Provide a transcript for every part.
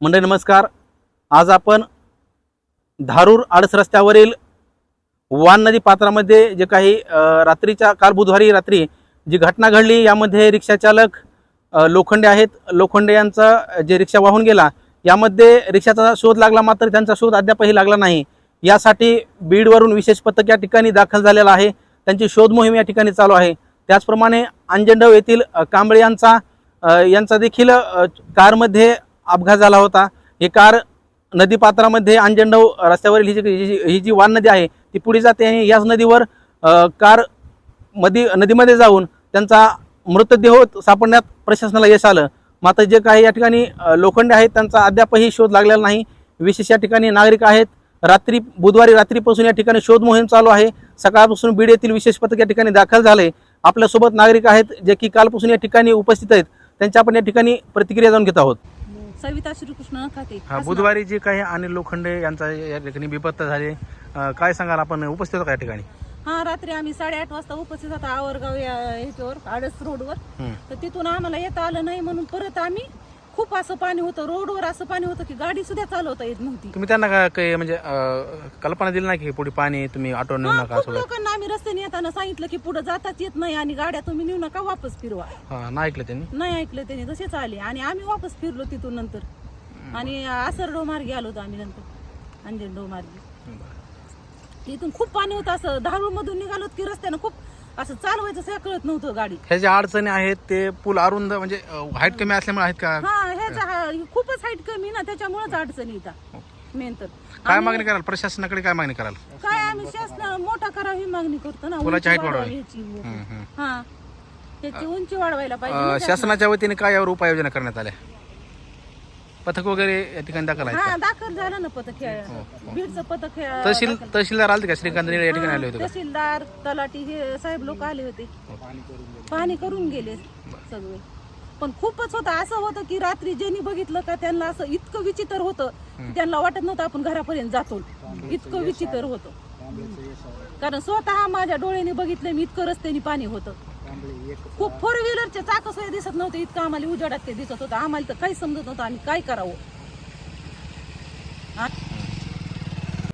मंडळी नमस्कार. आज आपण धारूर आडस रस्त्यावरील वान नदी पात्रामध्ये जे काही रात्रीच्या काल बुधवारी रात्री जी घटना घडली यामध्ये रिक्षाचालक लोखंडे आहेत. लोखंडे यांचा जे रिक्षा वाहून गेला यामध्ये रिक्षाचा शोध लागला मात्र त्यांचा शोध अद्यापही लागला नाही. यासाठी बीडवरून विशेष पथक या ठिकाणी दाखल झालेलं आहे. त्यांची शोध मोहीम या ठिकाणी चालू आहे. त्याचप्रमाणे अंजंडव येथील कांबळे यांचा यांचा देखील कारमध्ये अपघात झाला होता. ही कार नदीपात्रामध्ये अंजनडव रस्त्यावरील ही जी ही जी- ही जी वान नदी आहे ती पुढे जाते आणि याच नदीवर कार मधी नदीमध्ये जाऊन त्यांचा मृतदेह सापडण्यात प्रशासनाला यश आलं. मात्र जे काही या ठिकाणी लोखंडे आहेत त्यांचा अद्यापही शोध लागलेला नाही. विशेष या ठिकाणी नागरिक आहेत. रात्री बुधवारी रात्रीपासून या ठिकाणी शोध मोहीम चालू आहे. सकाळपासून बीड येथील विशेष पथक या ठिकाणी दाखल झाले. आपल्यासोबत नागरिक आहेत जे की कालपासून या ठिकाणी उपस्थित आहेत. त्यांच्या आपण या ठिकाणी प्रतिक्रिया जाऊन घेत आहोत. सविता श्रीकृष्ण खाते. हा बुधवारी जे काही अनिल लोखंडे यांचा या ठिकाणी बेपत्ता झाले अ, काय सांगाल आपण? उपस्थित होतो का या ठिकाणी? हा रात्री आम्ही साडेआठ वाजता उपस्थित होता आवरगाव या ह्याच्यावर आडस रोडवर. हम्म. तर तिथून आम्हाला येता आलं नाही म्हणून परत आम्ही खूप असं पाणी होतं रोडवर असं पाणी होतं की गाडी सुद्धा चालवता येत नव्हती. तुम्ही त्यांना का- काही म्हणजे अ, कल्पना दिली नाही की पुढे पाणी आहे, तुम्ही ऑटो नेऊ हा, नका खूप असं वगैरे? लोकांना आम्ही रस्त्याने येताना सांगितलं की पुढे जाताच येत नाही आणि गाड्या तुम्ही नेऊ नका वापस फिरवा. हा नाही ऐकलं त्यांनी? नाही ऐकलं त्याने तसेच आले. आणि आम्ही वापस फिरलो तिथून नंतर. आणि आसरडो मार्गे आलो होतो आम्ही नंतर. अंजनडो मार्गे इथून खूप पाणी होतं असं धारूळ मधून निघालो की रस्त्यानं खूप असं चालवायचं सगळं कळत नव्हतं गाडी. ह्या ज्या अडचणी आहेत ते पूल अरुंद म्हणजे हाईट कमी असल्यामुळे आहेत का? हा ह्याचा हा- खूपच हाईट कमी ना त्याच्यामुळेच अडचणी येतात मेन तर. काय मागणी कराल? प्रशासनाकडे काय मागणी कराल? काय आम्ही शासन मोठा करावी मागणी करतो ना. पुलाची उंची height वाढवावी. वाढवावी ह्याची. हम्म, हम्म. हा. त्याची उंची वाढवायला पाहिजे अ. शासनाच्या वतीने काय यावर उपाययोजना करण्यात आल्या? पथक वगैरे या ठिकाणी दाखल आहेत हा? दाखल झालं ना पथक हे बीडचं पथक हे तहसील. तहसीलदार आले का? श्रीकांत निळे या ठिकाणी आले होते हा, का? तहसीलदार तलाठी हे साहेब लोक आले होते. पाणी करून गेले सगळे. पण खूपच होतं. असं होतं की रात्री ज्यांनी बघितलं का त्यांना असं इतकं विचित्र होतं की त्यांना वाटत नव्हतं आपण घरापर्यंत जातो. इतकं विचित्र होतं. कारण स्वतः माझ्या डोळ्याने बघितलं मी इतकं रस्त्याने पाणी होतं. खूप फोर व्हीलरचे चाक सोय दिसत नव्हते इतकं आम्हाला उजेडात ते दिसत होतं. आम्हाला तर काही समजत नव्हतं आम्ही काय करावं.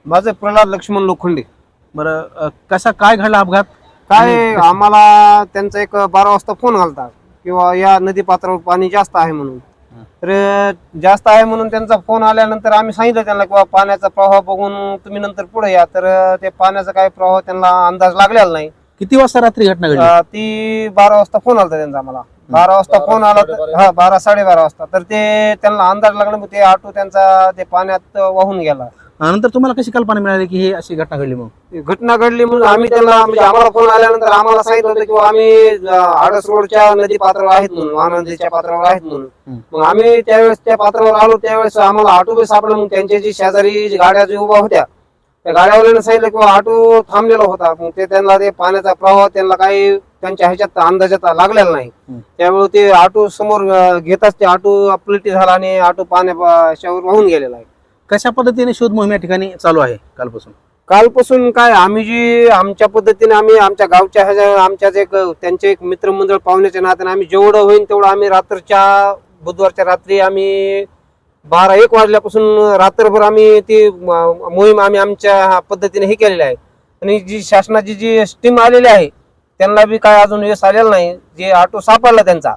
माझं प्रल्हाद लक्ष्मण लोखंडे. बरं कसा काय घडला अपघात? काय आम्हाला त्यांचा एक बारा वाजता फोन घालता किंवा या नदी पात्रावर पाणी जास्त आहे म्हणून. तर जास्त आहे म्हणून त्यांचा फोन आल्यानंतर आम्ही सांगितलं त्यांना किंवा पाण्याचा प्रवाह बघून तुम्ही नंतर पुढे या. तर ते पाण्याचा काय प्रवाह त्यांना अंदाज लागलेला नाही. किती वाजता रात्री घटना घडली? अं, ती बारा वाजता फोन आला त्यांचा आम्हाला. बारा वाजता फोन आला तर हा बारा साडेबारा वाजता. तर ते त्यांना अंदाज लागला मग ते ऑटो त्यांचा ते पाण्यात वाहून गेला. नंतर तुम्हाला कशी कल्पना मिळाली की ही अशी घटना घडली मग? घटना घडली म्हणून आम्ही त्यांना म्हणजे आम्हाला फोन आल्यानंतर आम्हाला सांगितलं होतं की आम्ही आडस रोडच्या नदी पात्रावर आहेत म्हणून वाहन नदीच्या पात्रावर आहेत म्हणून. मग आम्ही त्यावेळेस त्या पात्रावर आलो त्यावेळेस आम्हाला ऑटो बी सापडलं. मग त्यांच्या जी शेजारी जी गाड्या जी उभ्या होत्या त्या गाड्यावाल्याने सांगितलं की ऑटो थांबलेला होता. मग ते त्यांना ते पाण्याचा प्रवाह त्यांना काही त्यांच्या ह्याच्यात अंदाजात लागलेला नाही. त्यामुळे ते ऑटो समोर घेताच ते ऑटो पलटी झाला आणि ऑटो पाण्यावर वाहून गेलेला आहे. कशा पद्धतीने शोध मोहीम या ठिकाणी चालू आहे कालपासून? कालपासून काय आम्ही जी आमच्या पद्धतीने आम्ही आमच्या गावच्या ह्याच्या आमच्याच एक त्यांचे एक मित्रमंडळ पाहुण्याच्या नात्याने आम्ही जेवढं होईल तेवढं आम्ही रात्रच्या बुधवारच्या रात्री आम्ही बारा एक वाजल्यापासून रात्रभर आम्ही ती मोहीम आम्ही आमच्या पद्धतीने हे केलेली आहे. आणि जी शासनाची जी स्टीम आलेली आहे त्यांना बी काय अजून यश आलेलं नाही. जे ऑटो सापडला त्यांचा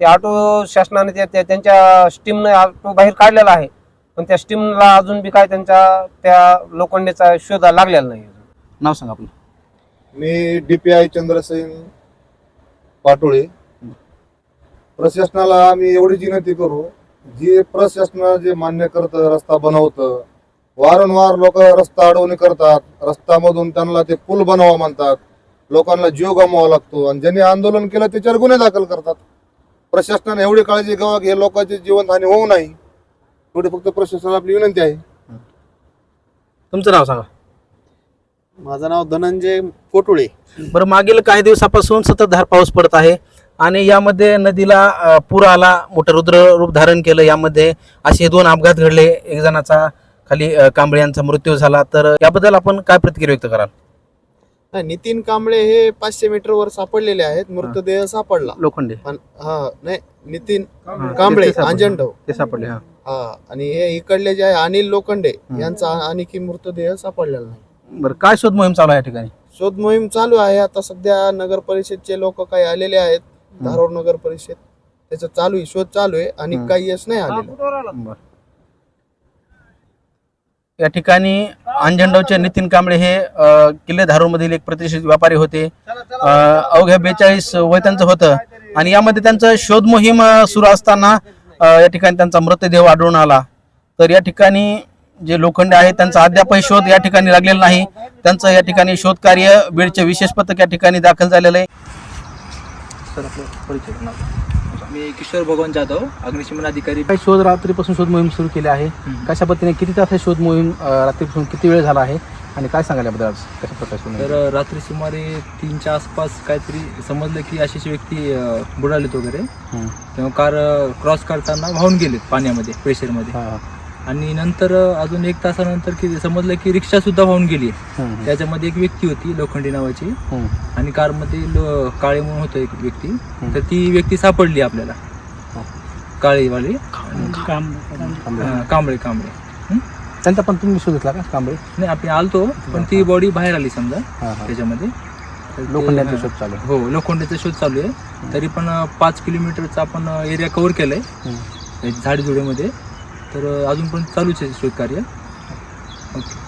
ते ऑटो शासनाने त्या- त्या- त्यांच्या स्टीमने ऑटो बाहेर काढलेला आहे. पण त्या स्टीमला अजून बी काय त्यांच्या त्या लोखंडेचा शोध लागलेला नाही. नाव सांगा आपलं. मी डीपीआय चंद्रसेन पाटोळे. प्रशासनाला आम्ही एवढी विनंती करू जे प्रशासन जे मान्य करतं रस्ता बनवतं वारंवार लोक रस्ता अडवणी करतात रस्त्यामधून त्यांना ते पूल बनवा म्हणतात लोकांना जीव गमवावा लागतो आणि ज्यांनी आंदोलन केलं त्याच्यावर गुन्हे दाखल करतात. प्रशासनाने एवढी काळजी घ्यावा की हे लोकांची जीवनहानी होऊ नये. एवढी फक्त प्रशासनाला आपली विनंती आहे. तुमचं नाव सांगा. माझं नाव धनंजय कोटुळे बरं मागील काही दिवसापासून सततधार पाऊस पडत आहे. आणि यामध्ये नदीला पूर आला मोठं रुद्र रूप धारण केलं यामध्ये असे दोन अपघात घडले. एक जणाचा खाली कांबळे यांचा मृत्यू झाला. तर याबद्दल आपण काय प्रतिक्रिया व्यक्त कराल? नाही, नितीन कांबळे हे पाचशे मीटर वर सापडलेले आहेत. मृतदेह सापडला. लोखंडे. पण हा नाही नितीन कांबळे. अंजनडव ते सापडले हा. हा आणि हे इकडले जे आहे अनिल लोखंडे यांचा आणखी मृतदेह सापडलेला नाही. बरं काय शोध मोहीम चालू आहे या ठिकाणी? शोध मोहीम चालू आहे. आता सध्या नगर परिषदचे लोक काही आलेले आहेत. धारोड नगर परिषद. त्याचं चालू आहे शोध चालू आहे आणि. काही यश नाही बरं. या ठिकाणी अंजनगावचे नितीन कांबळे हे अ, किल्ले धारूरमधील एक प्रतिष्ठित व्यापारी होते. अ, अवघ्या बेचाळीस वय त्यांचं होतं. आणि यामध्ये त्यांचं शोध मोहीम अ, सुरू असताना अ, या ठिकाणी त्यांचा मृतदेह आढळून आला. तर या ठिकाणी जे लोखंडे आहेत त्यांचा अद्यापही शोध या ठिकाणी लागलेला नाही. त्यांचं या ठिकाणी शोध कार्य बीडचे विशेष पथक या ठिकाणी दाखल झालेलं आहे. सर आपलं परिचय मी किशोर भगवान जाधव अग्निशमन अधिकारी काही शोध रात्रीपासून शोध मोहीम सुरू केली आहे कशा पद्धतीने किती तास शोध मोहीम रात्रीपासून किती वेळ झाला आहे आणि काय सांगाल याबद्दल आज कशा प्रकारे? तर रात्री सुमारे तीनच्या आसपास काहीतरी समजलं की अशीच व्यक्ती बुडालेत वगैरे. तेव्हा कार क्रॉस करताना वाहून गेलेत पाण्यामध्ये प्रेशरमध्ये. आणि नंतर अजून एक तासानंतर की समजलं की रिक्षा सुद्धा वाहून गेली. त्याच्यामध्ये एक व्यक्ती होती लोखंडी नावाची. आणि कारमध्ये लो काळे म्हणून होतं एक व्यक्ती. तर ती व्यक्ती सापडली आपल्याला. काळीवाली. कांबळे. हां, कांबळे. कांबळे. हं? त्यांचा पण तुम्ही शोध घेतला का कांबळे? नाही आपण आलतो पण ती बॉडी बाहेर आली समजा हा, हा. त्याच्यामध्ये. लोखंडाचा हां. शोध चालू आहे. हो लोखंडाचा शोध चालू आहे. तरी पण पाच किलोमीटरचा आपण एरिया कव्हर केलाय. झाडझुडेमध्ये. तर अं, अजून पण चालूच आहे शोध कार्य. ओके.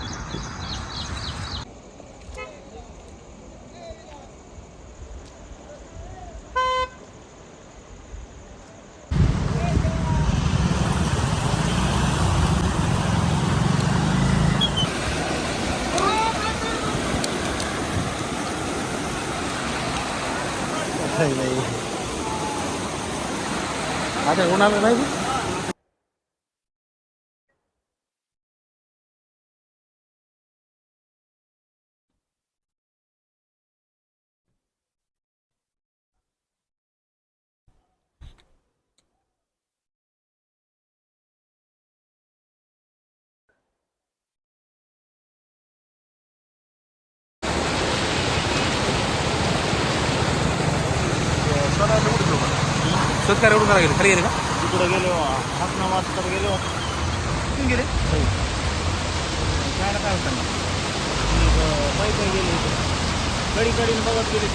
आता उन्हाळा नाही? शोध कार्य उडून गेले खाली गेले का तिकडे गेले हातना वाजता गेले कुठून गेले काय काय होतं पायी पायी गेले कडी कडीने बघत गेले